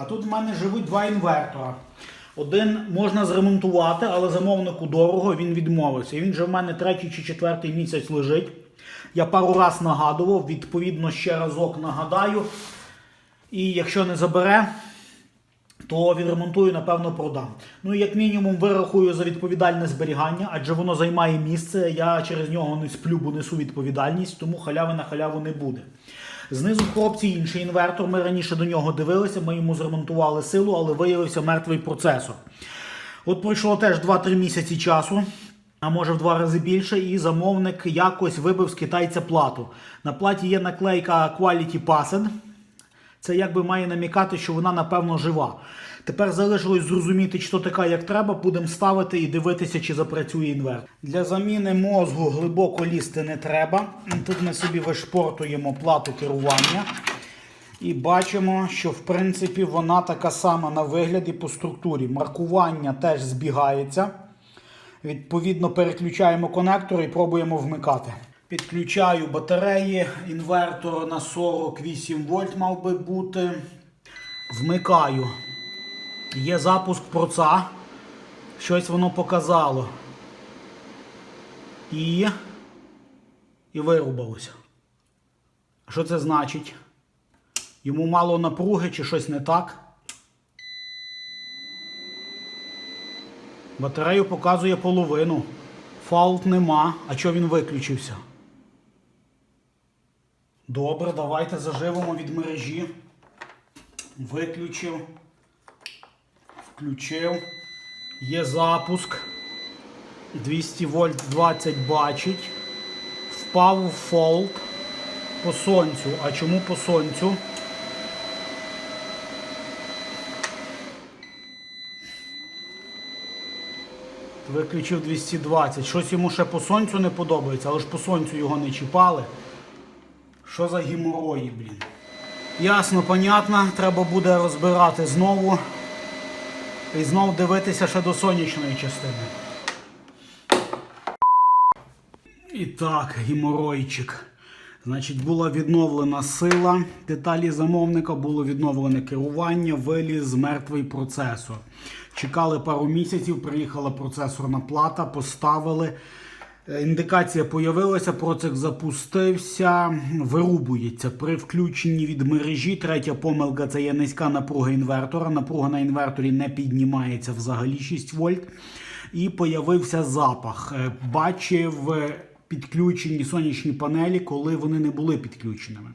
А тут в мене живуть два інвертора. Один можна зремонтувати, але замовнику дорого, він відмовився. Він вже в мене третій чи четвертий місяць лежить. Я пару раз нагадував, відповідно, ще разок нагадаю. І якщо не забере, то відремонтую, напевно, продам. Ну і як мінімум вирахую за відповідальне зберігання, адже воно займає місце. Я через нього не сплю, бо несу відповідальність, тому халяви на халяву не буде. Знизу коробці інший інвертор. Ми раніше до нього дивилися, ми йому зремонтували силу, але виявився мертвий процесор. От пройшло теж 2-3 місяці часу, а може в два рази більше, і замовник якось вибив з китайця плату. На платі є наклейка Quality Passed. Це якби має намікати, що вона напевно жива. Тепер залишилось зрозуміти, чи то така, як треба, будемо ставити і дивитися, чи запрацює інвертор. Для заміни мозгу глибоко лізти не треба. Тут ми собі вишпортуємо плату керування. І бачимо, що в принципі вона така сама на вигляд і по структурі. Маркування теж збігається. Відповідно, переключаємо конектор і пробуємо вмикати. Підключаю батареї, інвертор на 48 вольт мав би бути. Вмикаю. Є запуск проца. Щось воно показало. І. І вирубалося. Що це значить? Йому мало напруги чи щось не так. Батарею показує половину. Фаулт нема. А чого він виключився? Добре, давайте заживемо від мережі. Виключив. Включив. Є запуск. 200 вольт 20 бачить. Впав у фолт по сонцю. А чому по сонцю? Виключив 220. Щось йому ще по сонцю не подобається, але ж по сонцю його не чіпали. Що за геморої, блін? Ясно, понятно. Треба буде розбирати знову. І знову дивитися ще до сонячної частини. І так, геморойчик. Значить, була відновлена сила деталі замовника, було відновлене керування, виліз мертвий процесор. Чекали пару місяців, приїхала процесорна плата, поставили. Е, Індикація появилася, процес запустився, вирубується. При включенні від мережі. Третя помилка це є низька напруга інвертора. Напруга на інверторі не піднімається взагалі 6 вольт. І появився запах. Е, Бачив е, підключені сонячні панелі, коли вони не були підключеними.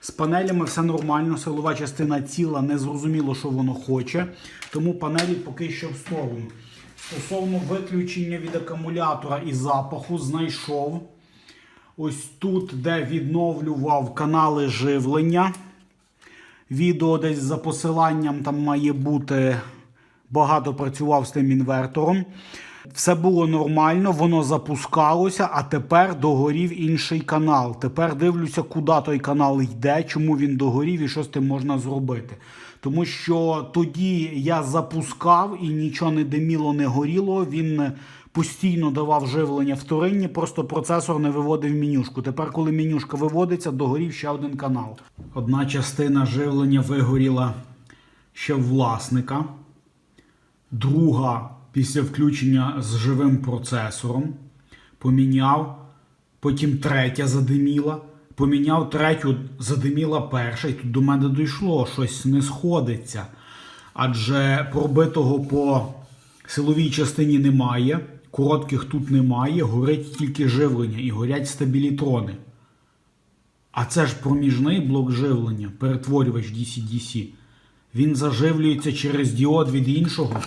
З панелями все нормально, силова частина ціла, не зрозуміло, що воно хоче, тому панелі поки що в сторону. Стосовно виключення від акумулятора і запаху, знайшов ось тут, де відновлював канали живлення. Відео десь за посиланням там має бути. Багато працював з тим інвертором. Все було нормально, воно запускалося, а тепер догорів інший канал. Тепер дивлюся, куди той канал йде, чому він догорів і що з тим можна зробити. Тому що тоді я запускав і нічого не диміло, не горіло. Він постійно давав живлення вторинні, просто процесор не виводив менюшку. Тепер, коли менюшка виводиться, догорів ще один канал. Одна частина живлення вигоріла ще власника друга після включення з живим процесором. Поміняв, потім третя задиміла. Поміняв третю, задиміла перша, і тут до мене дійшло, щось не сходиться. Адже пробитого по силовій частині немає, коротких тут немає, горить тільки живлення і горять стабілітрони. А це ж проміжний блок живлення, перетворювач DC-DC. Він заживлюється через діод від іншого,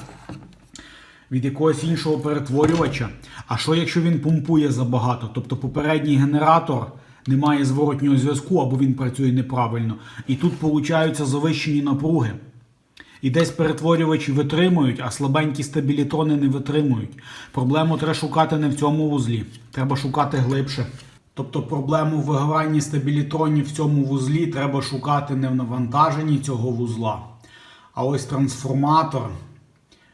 від якогось іншого перетворювача. А що якщо він помпує забагато? Тобто попередній генератор не має зворотнього зв'язку або він працює неправильно. І тут получаються завищені напруги. І десь перетворювачі витримують, а слабенькі стабілітрони не витримують. Проблему треба шукати не в цьому вузлі, треба шукати глибше. Тобто проблему в вигоранні стабілітронів в цьому вузлі треба шукати не в навантаженні цього вузла, а ось трансформатор,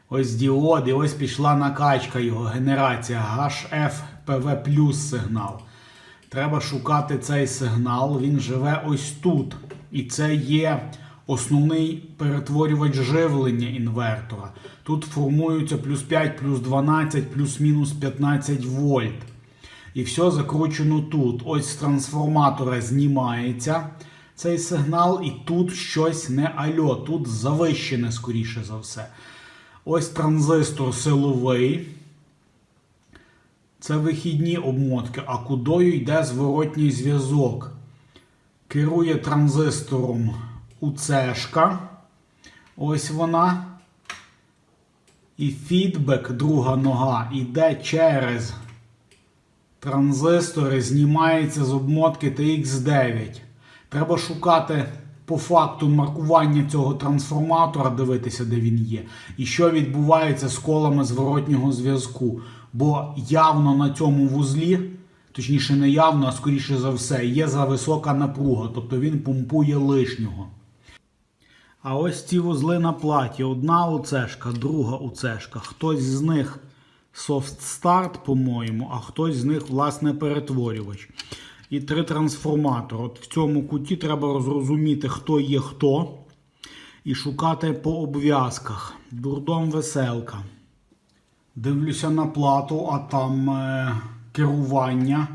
ось діод, і ось пішла накачка його, генерація HFPV плюс сигнал. Треба шукати цей сигнал, він живе ось тут. І це є основний перетворювач живлення інвертора. Тут формуються плюс 5, плюс 12, плюс-мінус 15 вольт. І все закручено тут. Ось з трансформатора знімається цей сигнал, і тут щось не альо, тут завищене, скоріше за все. Ось транзистор силовий. Це вихідні обмотки, а кудою йде зворотній зв'язок. Керує транзистором УЦшка. Ось вона. І фідбек, друга нога, йде через транзистори, знімається з обмотки TX9. Треба шукати по факту маркування цього трансформатора, дивитися, де він є, і що відбувається з колами зворотнього зв'язку. Бо явно на цьому вузлі, точніше, не явно, а скоріше за все, є зависока напруга, тобто він помпує лишнього. А ось ці вузли на платі. Одна уцешка, друга уцешка. Хтось з них start, по-моєму, а хтось з них, власне, перетворювач. І три трансформатори. От в цьому куті треба розрозуміти, хто є хто, і шукати по обв'язках. Дурдом веселка. Дивлюся на плату, а там е, керування.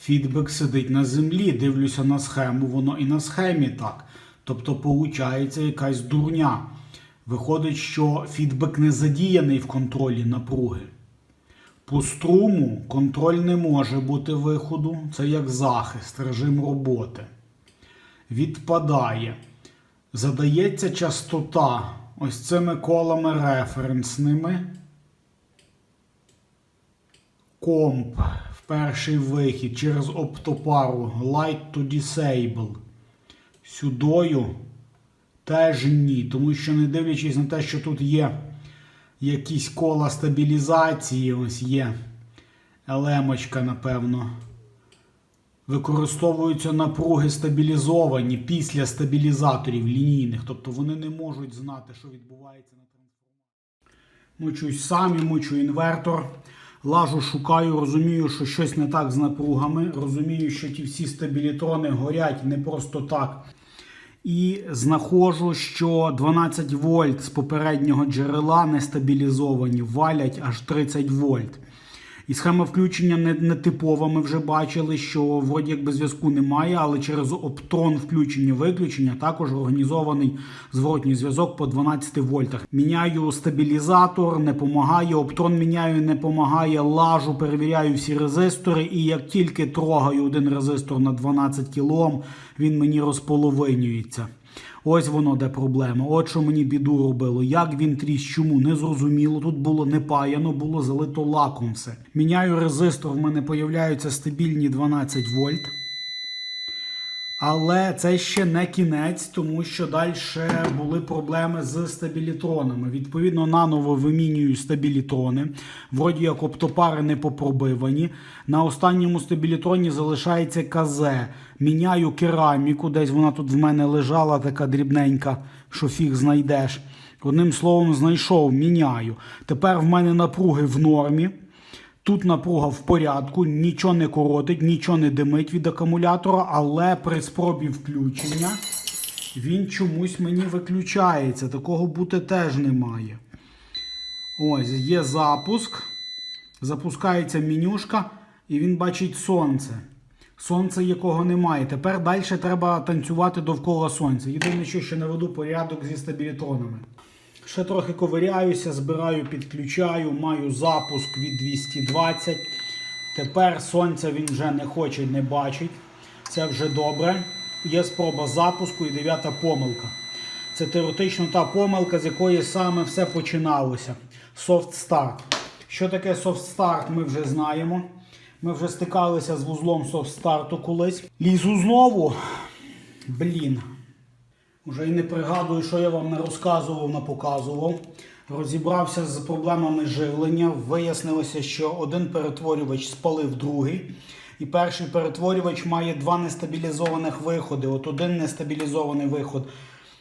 Фідбек сидить на землі. Дивлюся на схему, воно і на схемі так. Тобто, виходить якась дурня. Виходить, що фідбек не задіяний в контролі напруги. По струму контроль не може бути виходу. Це як захист, режим роботи. Відпадає. Задається частота ось цими колами референсними. Комп в перший вихід через оптопару Light to Disable. Сюдою теж ні, тому що не дивлячись на те, що тут є якісь кола стабілізації, ось є елемочка, напевно. Використовуються напруги стабілізовані після стабілізаторів лінійних, тобто вони не можуть знати, що відбувається на трансформаторі. Мучусь самі, мучу інвертор. Лажу, шукаю, розумію, що щось не так з напругами. Розумію, що ті всі стабілітрони горять не просто так. І знаходжу, що 12 вольт з попереднього джерела не стабілізовані, валять аж 30 вольт. І схема включення не, не типова. Ми вже бачили, що вроді якби зв'язку немає, але через оптрон включення-виключення також організований зворотній зв'язок по 12 вольтах. Міняю стабілізатор, не помагає. Оптрон міняю, не помагає. Лажу, перевіряю всі резистори. І як тільки трогаю один резистор на 12 кОм, він мені розполовинюється. Ось воно де проблема. От що мені біду робило. Як він тріс, чому не зрозуміло. Тут було не паяно, було залито лаком все. Міняю резистор, в мене появляються стабільні 12 вольт. Але це ще не кінець, тому що далі були проблеми з стабілітронами. Відповідно, наново вимінюю стабілітрони. Вроді як оптопари не попробивані. На останньому стабілітроні залишається КЗ. Міняю кераміку, десь вона тут в мене лежала, така дрібненька, що фіг знайдеш. Одним словом, знайшов, міняю. Тепер в мене напруги в нормі. Тут напруга в порядку, нічого не коротить, нічого не димить від акумулятора, але при спробі включення він чомусь мені виключається. Такого бути теж немає. Ось, є запуск. Запускається менюшка, і він бачить сонце. Сонце якого немає. Тепер далі треба танцювати довкола сонця. Єдине, що ще наведу порядок зі стабілітронами. Ще трохи ковиряюся, збираю, підключаю, маю запуск від 220. Тепер сонця він вже не хоче, не бачить. Це вже добре. Є спроба запуску і дев'ята помилка. Це теоретично та помилка, з якої саме все починалося. Soft Start. Що таке Soft Start, ми вже знаємо. Ми вже стикалися з вузлом Soft Start колись. Лізу знову. Блін. Уже і не пригадую, що я вам не розказував, не показував. Розібрався з проблемами живлення. Вияснилося, що один перетворювач спалив другий. І перший перетворювач має два нестабілізованих виходи. От один нестабілізований виход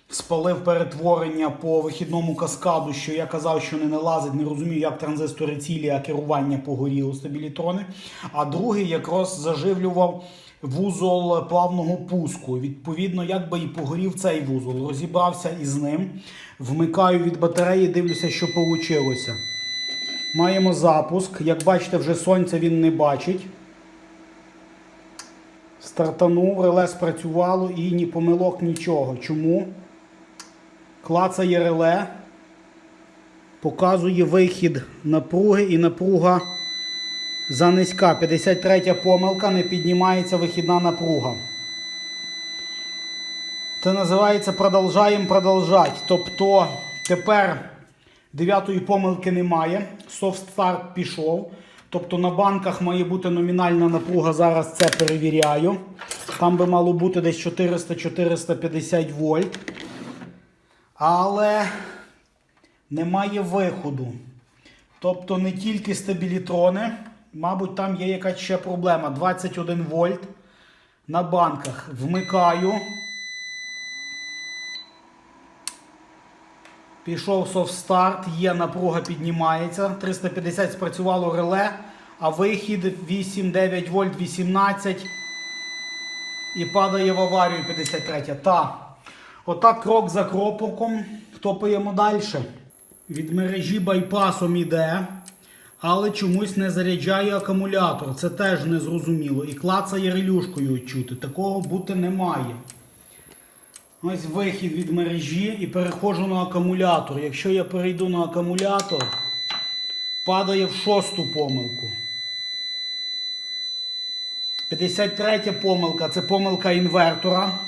спалив перетворення по вихідному каскаду, що я казав, що не налазить, не розумію, як транзистори цілі, а керування погоріло стабілітрони. А другий якраз заживлював вузол плавного пуску. Відповідно, як би і погорів цей вузол. Розібрався із ним. Вмикаю від батареї, дивлюся, що вийшло. Маємо запуск. Як бачите, вже сонця він не бачить. Стартанув, реле спрацювало і ні помилок, нічого. Чому? Клацає реле, показує вихід напруги і напруга занизька. 53 помилка, не піднімається вихідна напруга. Це називається продовжаємо продовжати. Тобто тепер дев'ятої помилки немає. Софт старт пішов. Тобто на банках має бути номінальна напруга. Зараз це перевіряю. Там би мало бути десь 400-450 вольт. Але немає виходу. Тобто не тільки стабілітрони, мабуть, там є якась ще проблема. 21 вольт на банках. Вмикаю. Пішов софт-старт, є напруга піднімається. 350 спрацювало реле, а вихід 8-9 вольт 18 і падає в аварію 53. Та. Отак крок за кроком топаємо далі. Від мережі байпасом іде, але чомусь не заряджає акумулятор. Це теж незрозуміло. І клацає релюшкою чути. Такого бути не має. Ось вихід від мережі і переходжу на акумулятор. Якщо я перейду на акумулятор, падає в шосту помилку. 53 помилка це помилка інвертора.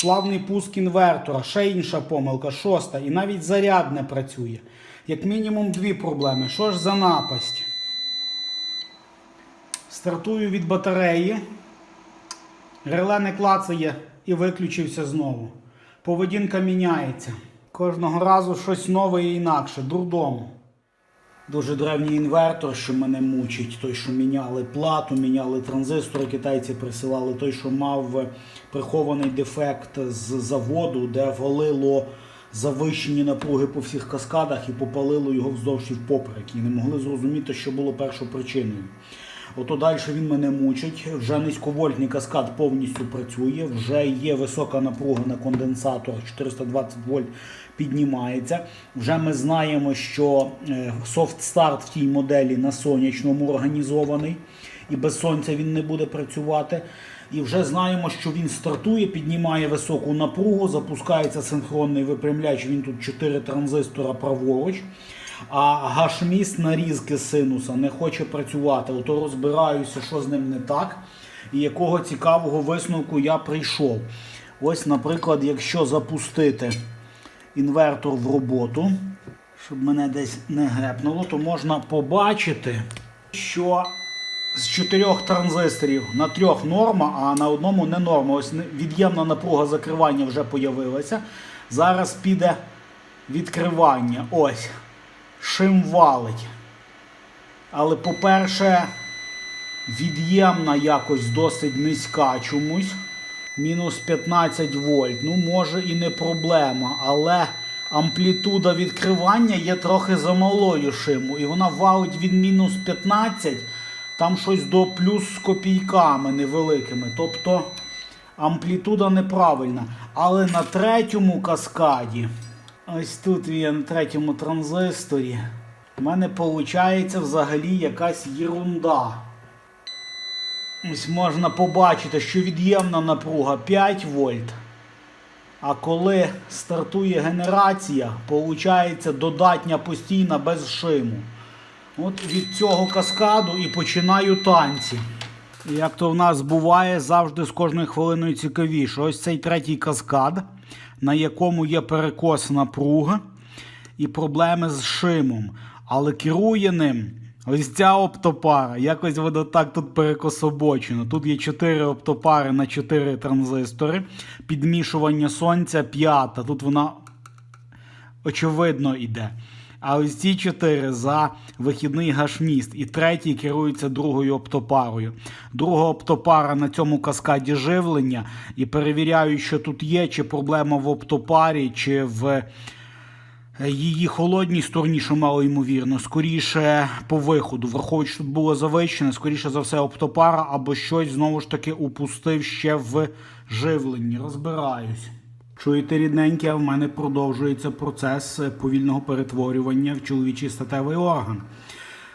Плавний пуск інвертора. Ще інша помилка, шоста. І навіть заряд не працює. Як мінімум дві проблеми. Що ж за напасть? Стартую від батареї. Реле не клацає і виключився знову. Поведінка міняється. Кожного разу щось нове і інакше. Дурдом. Дуже древній інвертор, що мене мучить. Той, що міняли плату, міняли транзистори, китайці присилали. Той, що мав прихований дефект з заводу, де валило завищені напруги по всіх каскадах і попалило його вздовж і впоперек. І не могли зрозуміти, що було першопричиною. Ото далі він мене мучить. Вже низьковольтний каскад повністю працює, вже є висока напруга на конденсаторах, 420 вольт піднімається. Вже ми знаємо, що софт-старт в тій моделі на сонячному організований, і без сонця він не буде працювати. І вже знаємо, що він стартує, піднімає високу напругу, запускається синхронний випрямляч. Він тут 4 транзистора праворуч. А гашміст нарізки синуса не хоче працювати. Ото розбираюся, що з ним не так, і якого цікавого висновку я прийшов. Ось, наприклад, якщо запустити інвертор в роботу, щоб мене десь не грепнуло, то можна побачити, що з чотирьох транзисторів на трьох норма, а на одному не норма. Ось від'ємна напруга закривання вже появилася. Зараз піде відкривання. Ось. Шим валить. Але, по-перше, від'ємна якось досить низька чомусь. Мінус 15 вольт. Ну, може і не проблема, але амплітуда відкривання є трохи замалою шиму. І вона валить від мінус 15, там щось до плюс з копійками невеликими. Тобто амплітуда неправильна. Але на третьому каскаді, ось тут він на третьому транзисторі, в мене виходить взагалі якась єрунда. Ось можна побачити, що від'ємна напруга 5 вольт. А коли стартує генерація, виходить додатня постійна без шиму. От від цього каскаду і починаю танці. Як то в нас буває, завжди з кожною хвилиною цікавіше. Ось цей третій каскад, на якому є перекос напруги і проблеми з шимом. Але керує ним ось ця оптопара. Якось воно так тут перекособочено. Тут є 4 оптопари на 4 транзистори. Підмішування сонця п'ята. Тут вона очевидно йде. А ось ці чотири за вихідний гашміст. І третій керується другою оптопарою. Друга оптопара на цьому каскаді живлення. І перевіряю, що тут є, чи проблема в оптопарі, чи в Е, Її холодній стороні, що мало ймовірно, скоріше по виходу. Враховуючи, тут було завищене, скоріше за все, оптопара або щось знову ж таки упустив ще в живленні. Розбираюсь. Чуєте, рідненьке, в мене продовжується процес е, повільного перетворювання в чоловічий статевий орган.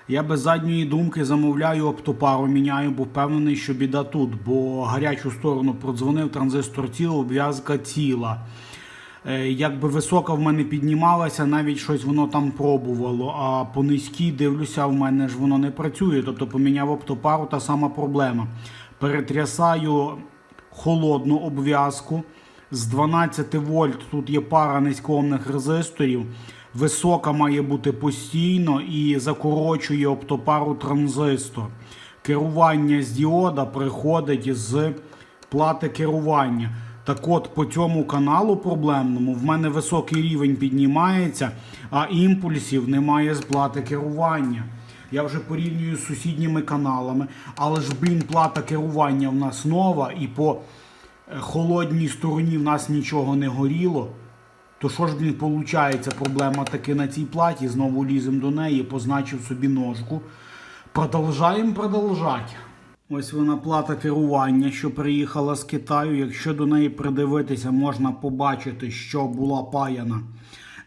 Я без задньої думки замовляю оптопару, міняю, бо впевнений, що біда тут, бо гарячу сторону продзвонив транзистор тіла, обв'язка тіла. Е, Якби висока в мене піднімалася, навіть щось воно там пробувало. А по низькій дивлюся, в мене ж воно не працює. Тобто поміняв оптопару, та сама проблема. Перетрясаю холодну обв'язку. З 12 вольт тут є пара низькоомних резисторів. Висока має бути постійно і закорочує оптопару транзистор. Керування з діода приходить з плати керування. Так от по цьому каналу проблемному в мене високий рівень піднімається, а імпульсів немає з плати керування. Я вже порівнюю з сусідніми каналами, але ж, блін, плата керування в нас нова, і по холодній стороні в нас нічого не горіло. То що ж, блін, виходить, проблема таки на цій платі. Знову лізем до неї, позначив собі ножку. Продовжаємо продовжати. Ось вона плата керування, що приїхала з Китаю. Якщо до неї придивитися, можна побачити, що була паяна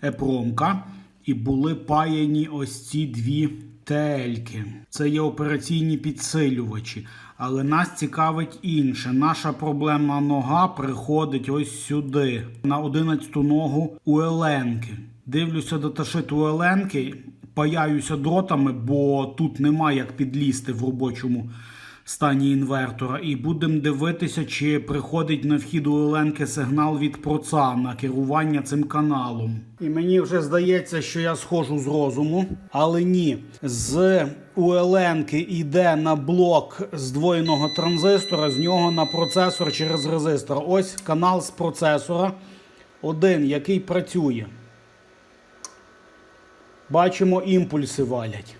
епромка, і були паяні ось ці дві тельки. Це є операційні підсилювачі. Але нас цікавить інше. Наша проблемна нога приходить ось сюди, на 11-ту ногу у Еленки. Дивлюся до у Еленки, паяюся дротами, бо тут немає як підлізти в робочому стані інвертора. І будемо дивитися, чи приходить на вхід у Еленки сигнал від проца на керування цим каналом. І мені вже здається, що я схожу з розуму, але ні. З у Еленки йде на блок здвоєного транзистора, з нього на процесор через резистор. Ось канал з процесора. Один, який працює. Бачимо, імпульси валять.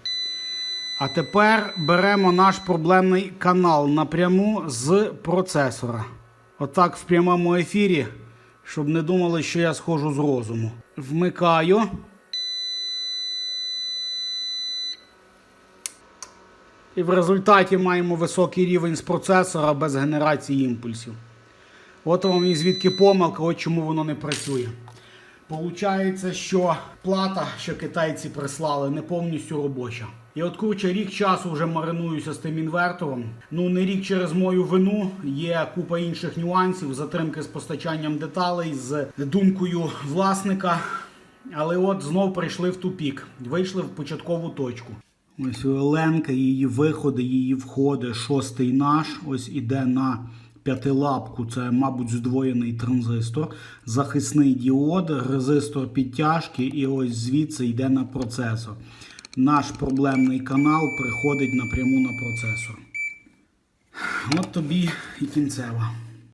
А тепер беремо наш проблемний канал напряму з процесора. Отак в прямому ефірі, щоб не думали, що я схожу з розуму. Вмикаю. І в результаті маємо високий рівень з процесора без генерації імпульсів. От вам і звідки помилка, от чому воно не працює. Получається, що плата, що китайці прислали, не повністю робоча. І от курча рік часу вже маринуюся з тим інвертором. Ну не рік через мою вину. Є купа інших нюансів, затримки з постачанням деталей, з думкою власника. Але от знов прийшли в тупік. Вийшли в початкову точку. Ось Оленка, її виходи, її входи, шостий наш. Ось іде на п'ятилапку, це, мабуть, здвоєний транзистор, захисний діод, резистор підтяжки, і ось звідси йде на процесор. Наш проблемний канал приходить напряму на процесор. От тобі і кінцева.